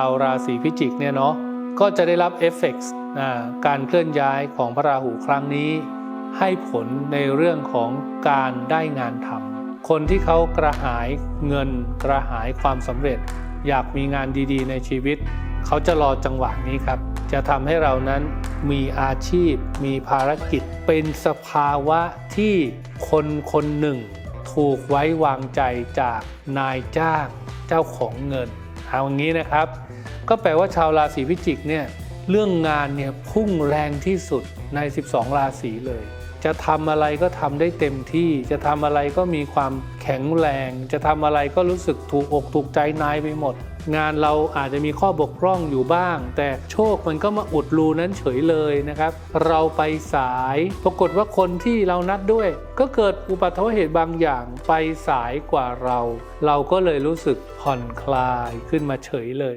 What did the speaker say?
าวราศีพิจิกเนี่ยเนาะก็จะได้รับเอฟเฟกต์การเคลื่อนย้ายของพระราหูครั้งนี้ ให้ผลในเรื่องของการได้งานทำคนที่เขากระหายเงินกระหายความสำเร็จ อยากมีงานดีๆ ในชีวิต เขาจะรอจังหวะนี้ครับ จะทำให้เรานั้นมีอาชีพ มีภารกิจ เป็นสภาวะที่คนคนหนึ่ง ถูกไว้วางใจจากนายจ้างเจ้าของเงิน เอาอย่างนี้นะครับ ก็แปลว่าชาวราศีพิจิกเนี่ยเรื่องงานเนี่ยพุ่งแรงที่สุดใน 12 ราศีเลย จะทำอะไรก็ทำได้เต็มที่ จะทำอะไรก็มีความแข็งแรง จะทำอะไรก็รู้สึกถูกอกถูกใจนายไปหมด งานเราอาจจะมีข้อบกพร่องอยู่บ้าง แต่โชคมันก็มาอุดรูนั้นเฉยเลยนะครับ เราไปสายปรากฏว่าคนที่เรานัดด้วย ก็เกิดอุบัติเหตุบางอย่างไปสายกว่าเรา เราก็เลยรู้สึกผ่อนคลายขึ้นมาเฉยเลย